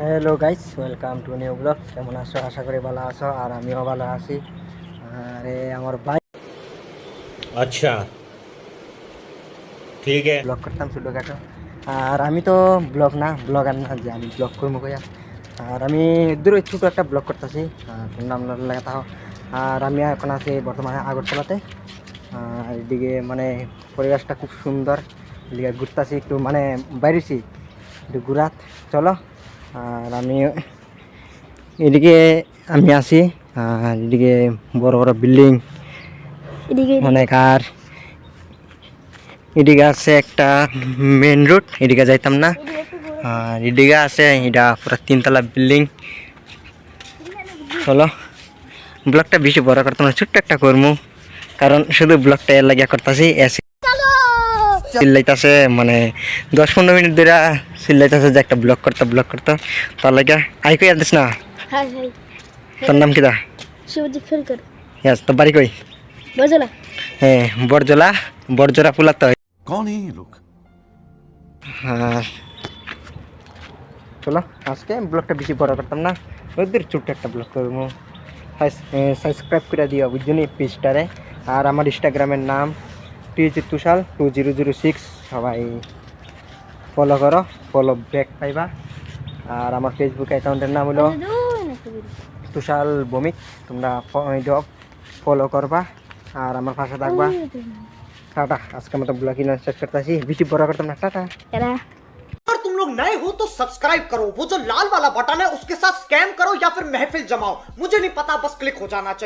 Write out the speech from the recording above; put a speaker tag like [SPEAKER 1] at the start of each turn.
[SPEAKER 1] Hello guys welcome to new blog কেমন আছো? আশা করি ভালো আছো আর আমিও ভালো আছি। আরে আমার ভাই
[SPEAKER 2] আচ্ছা। ঠিক আছে।
[SPEAKER 1] ব্লগ করতাম ছোটোখাটো। আর আমি তো ব্লগ না ব্লগ আর না যে আমি ব্লগ করব কইয়া। আর আমি দূর ছোটো একটা ব্লগ করতেছি। নাম লেখা আর আমি এখন আছি বর্তমানে আগরতলাতে। এদিকে মানে পরিবেশটা খুব সুন্দর। এদিকে ঘুরতেছি একটু মানে বাইরেছি। একটু ঘুরাত। চলো। আর আমি এদিকে আমি আছি আর এদিকে বড় বড় বিল্ডিং অনেক আর। এদিকে আছে একটা মেন রোড এদিকে যাইতাম না। আর এদিকে আছে এটা পুরো তিনতলা বিল্ডিং। চলো ব্লগটা বেশি বড় করতাম না ছোট্ট একটা করব কারণ শুধু ব্লগটা এর লাগিয়া করতেছি এসে চিল্লাইতেছে মানে দশ পনেরো মিনিট ধরে চিল্লাইতেছে যে একটা ব্লগ করতে ব্লক করতে। তার লাগে আই কই আসিস না? তোর নাম
[SPEAKER 3] কি
[SPEAKER 1] দা তো বাড়ি কই?
[SPEAKER 3] বরজলা।
[SPEAKER 1] হ্যাঁ বরজলা বরজরা
[SPEAKER 4] তো কোন লোক?
[SPEAKER 1] হ্যাঁ। চলো আজকে ব্লগটা বেশি বড় করতাম না। ওদের ছোট্ট একটা ব্লগ করব সাবস্ক্রাইব করে দিও বুঝলি পেজটারে আর আমার ইনস্টাগ্রামের নাম TG Tushal two zero zero six সবাই ফলো করো ফলো ব্যাক পাইবা আর আমার ফেসবুক অ্যাকাউন্টের নাম হলো তুষাল বমিক তোমরা ফলো করবা আর আমার পাশে থাকবা টাটা আজকে মতো ব্লগ ইন শেষ করতেছি বেশি বড় করতাম না টাটা
[SPEAKER 3] এরা
[SPEAKER 5] अगर तुम लोग नए हो तो सब्सक्राइब करो वो जो लाल वाला बटन है उसके साथ स्कैम करो या फिर महफिल जमाओ मुझे नहीं पता बस क्लिक हो जाना चाहिए